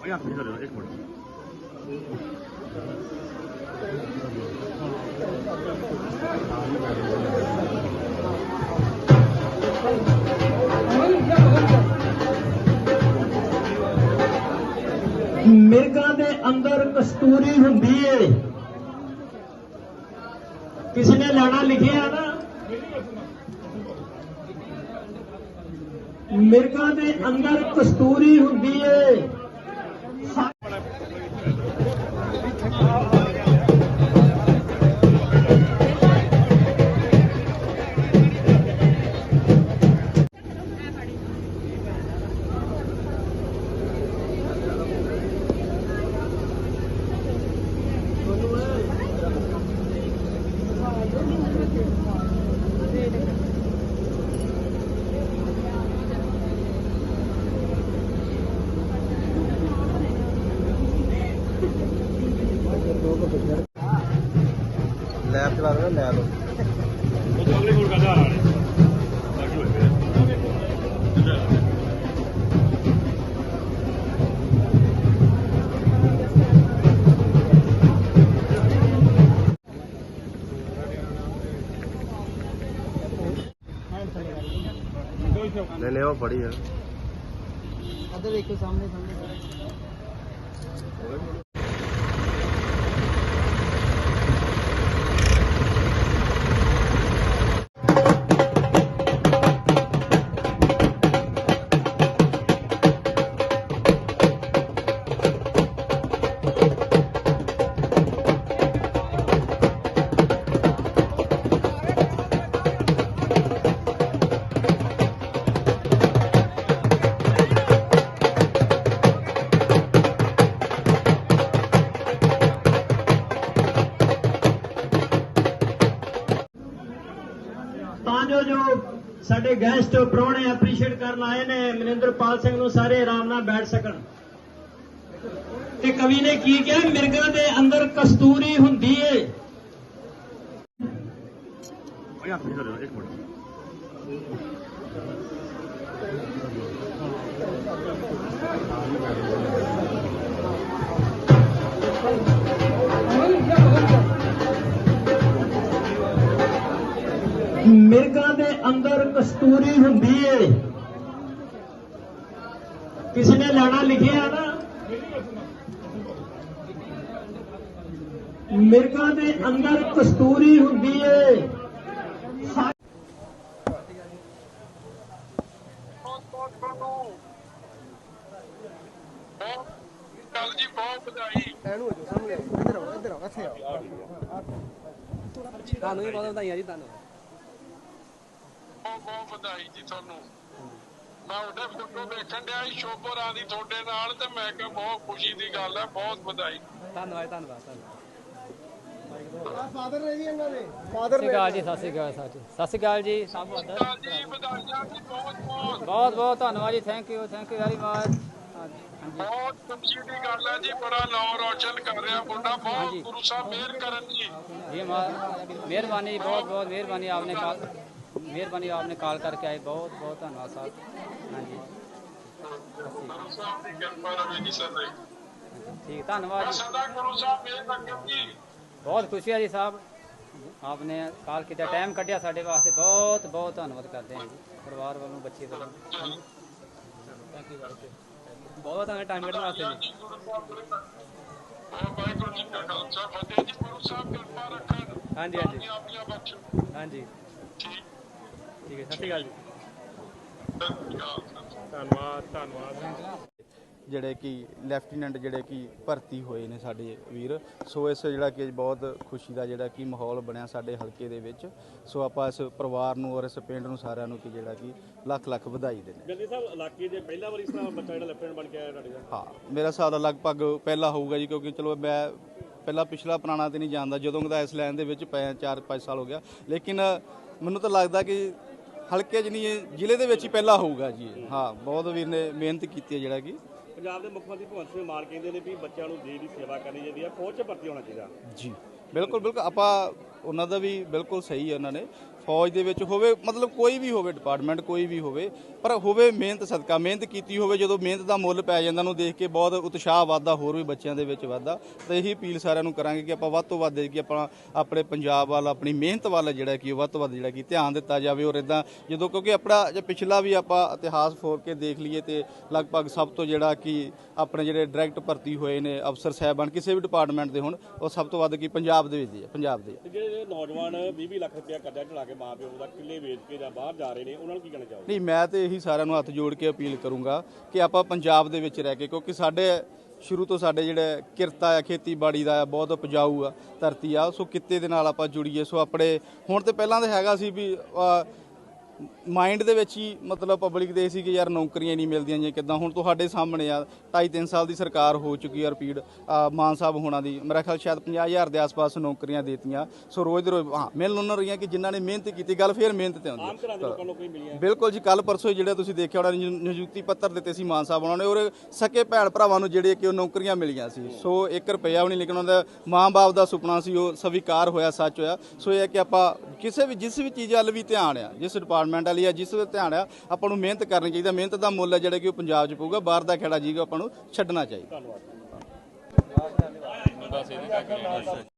ਭਾਈ ਹੱਥ ਨਹੀਂ ਚੱਲਿਆ ਇੱਕ ਮਿਰਗਾਂ ਦੇ ਅੰਦਰ ਕਸਤੂਰੀ ਹੁੰਦੀ ਏ। ਕਿਸ ਨੇ ਲੈਣਾ ਲਿਖਿਆ ਨਾ। ਮਿਰਗਾਂ ਦੇ ਅੰਦਰ ਕਸਤੂਰੀ ਹੁੰਦੀ ਏ। ਲੈ ਲੈ ਉਹ ਬੜੀ ਹੈ ਅਦਰ ਦੇਖੋ ਸਾਹਮਣੇ ਸਾਹਮਣੇ। ਤਾਂ ਜੋ ਜੋ ਸਾਡੇ ਗੈਸਟ ਪ੍ਰਾਹੁਣੇ ਐਪਰੀਸ਼ੀਏਟ ਕਰਨ ਆਏ ਨੇ ਮਨਿੰਦਰਪਾਲ ਸਿੰਘ ਨੂੰ ਸਾਰੇ ਆਰਾਮ ਨਾਲ ਬੈਠ ਸਕਣ। ਤੇ ਕਵੀ ਨੇ ਕੀ ਕਿਹਾ? ਮਿਰਗਾਂ ਦੇ ਅੰਦਰ ਕਸਤੂਰੀ ਹੁੰਦੀ ਏ। ਇੱਕ ਮਿੰਟ। ਮਿਰਗਾਂ ਦੇ ਅੰਦਰ ਕਸਤੂਰੀ ਹੁੰਦੀ ਏ। ਕਿਸੇ ਨੇ ਲੈਣਾ ਲਿਖਿਆ ਨਾ। ਮਿਰਗਾਂ ਦੇ ਅੰਦਰ ਕਸਤੂਰੀ ਹੁੰਦੀ ਏ। ਕੱਲ ਜੀ ਬਹੁਤ ਵਧਾਈ ਐਨੂੰ ਹੋ ਜਾਓ ਸਾਹਮਣੇ ਇੱਧਰ ਆਓ ਇੱਧਰ ਆਓ ਇੱਥੇ ਆਓ ਤੁਹਾਨੂੰ ਵੀ ਬਹੁਤ ਵਧਾਈਆਂ ਜੀ ਤੁਹਾਨੂੰ ਬਹੁਤ ਬਹੁਤ ਵਧਾਈ ਜੀ ਤੁਹਾਨੂੰ। ਮੈਂ ਉਹਦੇ ਫੋਟੋ ਵੇਖਣ ਡਿਆ ਸੀ ਸ਼ੋਭਰਾਂ ਦੀ ਤੁਹਾਡੇ ਨਾਲ ਤੇ ਮੈਂ ਕਿਹਾ ਬਹੁਤ ਖੁਸ਼ੀ ਦੀ ਗੱਲ ਹੈ ਬਹੁਤ ਵਧਾਈ। ਧੰਨਵਾਦ ਧੰਨਵਾਦ ਧੰਨਵਾਦ। ਫਾਦਰ ਨੇ ਇਹਨਾਂ ਦੇ। ਫਾਦਰ ਨੇ। ਜੀ ਸਤਿ ਸ਼੍ਰੀ ਅਕਾਲ ਸਤਿ ਸ਼੍ਰੀ ਜੀ ਸਭ ਵਧਾਈ ਜੀ ਵਧਾਈਆਂ ਜੀ ਬਹੁਤ ਬਹੁਤ। ਬਹੁਤ ਬਹੁਤ ਧੰਨਵਾਦ ਜੀ thank you thank you very much ਬਹੁਤ ਖੁਸ਼ੀ ਦੀ ਗੱਲ ਹੈ ਜੀ ਬੜਾ ਨਾਮ ਰੌਸ਼ਨ ਕਰ ਰਿਹਾ ਮੁੰਡਾ ਬਹੁਤ ਗੁਰੂ ਸਾਹਿਬ ਮਿਹਰ ਕਰਨ ਜੀ। ਜੀ ਮਿਹਰਬਾਨੀ ਬਹੁਤ ਬਹੁਤ ਮਿਹਰਬਾਨੀ ਆਪਨੇ ਕਾਲ ਮਿਹਰਬਾਨੀ ਆਪ ਨੇ ਕਾਲ ਕਰਕੇ ਆਏ, ਬਹੁਤ ਬਹੁਤ ਧੰਨਵਾਦ ਸਾਹਿਬ ਹਾਂਜੀ। ਠੀਕ, ਧੰਨਵਾਦ ਬਹੁਤ ਖੁਸ਼ੀ ਹੈ ਜੀ ਸਾਹਿਬ। ਆਪ ਨੇ ਕਾਲ ਕੀਤਾ, ਟਾਈਮ ਕੱਢਿਆ ਸਾਡੇ ਵਾਸਤੇ, ਬਹੁਤ ਬਹੁਤ ਧੰਨਵਾਦ ਕਰਦੇ ਹਾਂ ਜੀ, ਪਰਿਵਾਰ ਵੱਲੋਂ, ਬੱਚੇ ਵੱਲੋਂ। ਬਹੁਤ ਬਹੁਤ ਧੰਨਵਾਦ ਟਾਈਮ ਕੱਢਣ ਵਾਸਤੇ ਜੀ। ਹਾਂਜੀ ਹਾਂਜੀ। ਹਾਂਜੀ। ਠੀਕ ਹੈ ਸਤਿ ਸ਼੍ਰੀ ਅਕਾਲ ਜੀ। ਧੰਨਵਾਦ ਧੰਨਵਾਦ। ਜਿਹੜੇ ਕਿ ਲੈਫਟੀਨੈਂਟ ਜਿਹੜੇ ਕਿ ਭਰਤੀ ਹੋਏ ਨੇ ਸਾਡੇ ਵੀਰ ਸੋ ਇਸ ਜਿਹੜਾ ਕਿ ਬਹੁਤ ਖੁਸ਼ੀ ਦਾ ਜਿਹੜਾ ਕਿ ਮਾਹੌਲ ਬਣਿਆ ਸਾਡੇ ਹਲਕੇ ਦੇ ਵਿੱਚ। ਸੋ ਆਪਾਂ ਇਸ ਪਰਿਵਾਰ ਨੂੰ ਔਰ ਇਸ ਪਿੰਡ ਨੂੰ ਸਾਰਿਆਂ ਨੂੰ ਕਿ ਜਿਹੜਾ ਕਿ ਲੱਖ ਲੱਖ ਵਧਾਈ ਦਿੰਦੇ ਜਲਦੀ ਸਾਹਿਬ ਇਲਾਕੇ ਦੇ ਪਹਿਲਾ ਵਾਰ ਇਸ ਬੱਚਾ ਜਿਹੜਾ ਲੈਫਟੀਨੈਂਟ ਬਣ ਕੇ ਆਇਆ ਹਾਂ ਮੇਰਾ ਹਿਸਾਬ ਲਗਭਗ ਪਹਿਲਾ ਹੋਊਗਾ ਜੀ ਕਿਉਂਕਿ ਚਲੋ ਮੈਂ ਪਹਿਲਾ ਪਿਛਲਾ ਪੁਰਾਣਾ ਤੇ ਨਹੀਂ ਜਾਣਦਾ ਜਦੋਂ ਦਾ ਇਸ ਲਾਈਨ ਦੇ ਵਿੱਚ 4-5 ਸਾਲ ਹੋ ਗਿਆ। ਲੇਕਿਨ ਮੈਨੂੰ ਤਾਂ ਲੱਗਦਾ ਕਿ ਹਲਕੇ ਇਹ ਜ਼ਿਲ੍ਹੇ ਦੇ ਵਿੱਚ ਹੀ ਪਹਿਲਾ ਹੋਊਗਾ ਜੀ ਇਹ। ਹਾਂ ਬਹੁਤ ਵੀਰ ਨੇ ਮਿਹਨਤ ਕੀਤੀ ਹੈ ਜਿਹੜਾ ਕਿ। ਪੰਜਾਬ ਦੇ ਮੁੱਖ ਮੰਤਰੀ ਭਗਵੰਤ ਸਿੰਘ ਮਾਨ ਕਹਿੰਦੇ ਨੇ ਵੀ ਬੱਚਿਆਂ ਨੂੰ ਦੇਸ਼ ਦੀ ਸੇਵਾ ਕਰਨੀ ਚਾਹੀਦੀ ਹੈ ਫੌਜ 'ਚ ਭਰਤੀ ਹੋਣਾ ਚਾਹੀਦਾ। ਜੀ ਬਿਲਕੁਲ ਬਿਲਕੁਲ। ਆਪਾਂ ਉਹਨਾਂ ਦਾ ਵੀ ਬਿਲਕੁਲ ਸਹੀ ਹੈ ਉਹਨਾਂ ਨੇ। ਫੌਜ ਦੇ ਵਿੱਚ ਹੋਵੇ ਮਤਲਬ ਕੋਈ ਵੀ ਹੋਵੇ ਡਿਪਾਰਟਮੈਂਟ ਕੋਈ ਵੀ ਹੋਵੇ ਪਰ ਹੋਵੇ ਮਿਹਨਤ ਸਦਕਾ ਮਿਹਨਤ ਕੀਤੀ ਹੋਵੇ ਜਦੋਂ ਮਿਹਨਤ ਦਾ ਮੁੱਲ ਪੈ ਜਾਂਦਾ ਨੂੰ ਦੇਖ ਕੇ ਬਹੁਤ ਉਤਸ਼ਾਹ ਵੱਧਦਾ ਹੋਰ ਵੀ ਬੱਚਿਆਂ ਦੇ ਵਿੱਚ ਵੱਧਦਾ ਤਾਂ ਇਹੀ ਅਪੀਲ ਸਾਰਿਆਂ ਨੂੰ ਕਰਾਂਗੇ ਕਿ ਆਪਾਂ ਵੱਧ ਤੋਂ ਵੱਧ ਕਿ ਆਪਾਂ ਆਪਣੇ ਪੰਜਾਬ ਵੱਲ ਆਪਣੀ ਮਿਹਨਤ ਵੱਲ ਜਿਹੜਾ ਕਿ ਵੱਧ ਤੋਂ ਵੱਧ ਜਿਹੜਾ ਕਿ ਧਿਆਨ ਦਿੱਤਾ ਜਾਵੇ ਔਰ ਇਦਾਂ ਜਦੋਂ ਕਿਉਂਕਿ ਆਪਣਾ ਜੇ ਪਿਛਲਾ ਵੀ ਆਪਾਂ ਇਤਿਹਾਸ ਫੋਰ ਕੇ ਦੇਖ ਲਈਏ ਤੇ ਲਗਭਗ ਸਭ ਤੋਂ ਜਿਹੜਾ ਕਿ ਆਪਣੇ ਜਿਹੜੇ ਡਾਇਰੈਕਟ ਭਰਤੀ ਹੋਏ ਨੇ ਅਫਸਰ ਸਾਹਿਬਾਨ ਕਿਸੇ ਵੀ ਡਿਪਾਰਟਮੈਂਟ ਦੇ ਹੋਣ ਉਹ ਸਭ ਤੋਂ ਵੱਧ ਕੀ ਪੰਜਾਬ ਦੇ ਵਿੱਚ ਹੈ ਪੰਜਾਬ ਦੇ। ਜਿਹੜੇ ਨੌਜਵਾਨ 20 ਲੱਖ ਰੁਪਇਆ ਕਰਜ਼ਾ ਚੜਾ ਕੇ ਮਾਂ ਪਿਓ ਦਾ ਕਿੱਲੇ ਵੇਚ ਕੇ ਜਾਂ ਬਾਹਰ ਜਾ ਰਹੇ ਨੇ ਉਹਨਾਂ ਨੂੰ ਕੀ ਕਹਿਣਾ ਚਾਹੋਗੇ? ਨਹੀਂ ਮੈਂ ਤੇ ਇਹੀ ਸਾਰਿਆਂ ਨੂੰ ਹੱਥ ਜੋੜ ਕੇ ਅਪੀਲ ਕਰੂੰਗਾ ਕਿ ਆਪਾਂ ਪੰਜਾਬ ਦੇ ਵਿੱਚ ਰਹਿ ਕੇ, ਕਿਉਂਕਿ ਸਾਡੇ ਸ਼ੁਰੂ ਤੋਂ ਸਾਡੇ ਜਿਹੜੇ ਕਿਰਤਾ ਆ, ਖੇਤੀਬਾੜੀ ਦਾ ਆ, ਬਹੁਤ ਉਪਜਾਊ ਆ, ਧਰਤੀ ਆ, ਸੋ ਕਿੱਤੇ ਦੇ ਨਾਲ ਆਪਾਂ ਜੁੜੀਏ। ਸੋ ਆਪਣੇ, ਹੁਣ ਤੇ ਪਹਿਲਾਂ ਤਾਂ ਹੈਗਾ ਸੀ ਵੀ ਮਾਈਂਡ ਦੇ ਵਿੱਚ ਹੀ ਮਤਲਬ ਪਬਲਿਕ ਦੇ ਸੀ ਕਿ ਯਾਰ ਨੌਕਰੀਆਂ ਨਹੀਂ ਮਿਲਦੀਆਂ ਜੇ ਕਿਦਾਂ। ਹੁਣ ਤੁਹਾਡੇ ਸਾਹਮਣੇ ਆ 2.5 3 ਸਾਲ ਦੀ ਸਰਕਾਰ ਹੋ ਚੁੱਕੀ ਆ ਰਿਪੀਟ ਮਾਨ ਸਾਹਿਬ ਹੋਣਾ ਦੀ। ਮੇਰਾ ਖਿਆਲ ਸ਼ਾਇਦ 50000 ਦੇ ਆਸ-ਪਾਸ ਨੌਕਰੀਆਂ ਦੇਤੀਆਂ। ਸੋ ਰੋਜ਼ ਦੇ ਰੋਜ਼ ਹਾਂ ਮਿਲ ਉਹਨਾਂ ਰਹੀਆਂ ਕਿ ਜਿਨ੍ਹਾਂ ਨੇ ਮਿਹਨਤ ਕੀਤੀ ਗੱਲ ਫੇਰ ਮਿਹਨਤ ਤੇ ਆਉਂਦੀ ਆਮ ਘਰਾਂ ਦੇ ਲੋਕਾਂ ਨੂੰ ਕੋਈ ਮਿਲੀਆਂ ਬਿਲਕੁਲ ਜੀ ਕੱਲ ਪਰਸੋਂ ਜਿਹੜਾ ਤੁਸੀਂ ਦੇਖਿਆ ਹੋਣਾ ਨਿਯੁ- ਨਿਯੁਕਤੀ ਪੱਤਰ ਦਿੱਤੇ ਸੀ ਮਾਨ ਸਾਹਿਬ ਉਹਨਾਂ ਨੇ ਔਰ ਸਕੇ ਭੈਣ ਭਰਾਵਾਂ ਨੂੰ ਜਿਹੜੇ ਕਿ ਉਹ ਨੌਕਰੀਆਂ ਮਿਲੀਆਂ ਸੀ। ਸੋ 1 ਰੁਪਿਆ ਵੀ ਨਹੀਂ ਲੇਕਿਨ ਉਹਨਾਂ ਦਾ ਮਾਂ-ਬਾਪ ਦਾ ਸੁਪਨਾ ਸੀ ਉਹ ਸਵੀਕਾਰ ਹੋਇਆ ਸੱਚ ਹੋਇਆ। ਸੋ ਇਹ ਹੈ ਕਿ ਆਪਾਂ ਕਿਸੇ ਵੀ ਜਿਸ ਵੀ ਚੀਜ਼ ਵੱਲ ਵੀ ਧਿਆਨ ਆ ਜਿਸ ਡਿਪਾਰਟਮੈਂਟ ਵਾਲੀ ਆ, ਜਿਸ ਵੀ ਧਿਆਨ ਆ, ਆਪਾਂ ਨੂੰ ਮਿਹਨਤ ਕਰਨੀ ਚਾਹੀਦਾ ਮਿਹਨਤ ਦਾ ਮੁੱਲ ਹੈ ਜਿਹੜਾ ਕਿ ਉਹ ਪੰਜਾਬ 'ਚ ਪਊਗਾ, ਬਾਹਰ ਦਾ ਖੇੜਾ ਜੀਗਾ ਆਪਾਂ ਨੂੰ ਛੱਡਣਾ ਚਾਹੀਦਾ। ਤੇਰੀ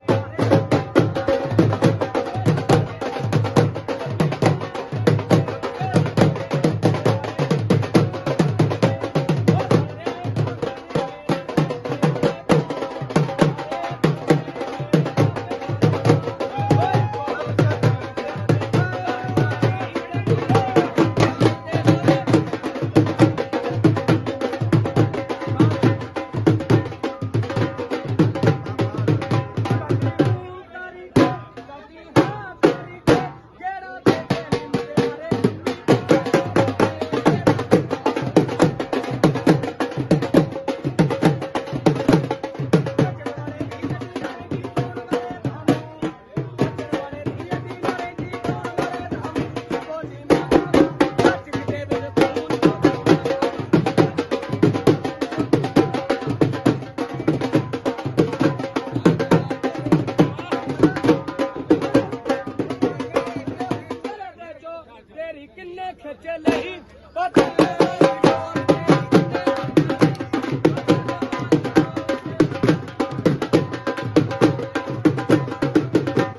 ਕਿੰਨੇ ਖਿੱਚ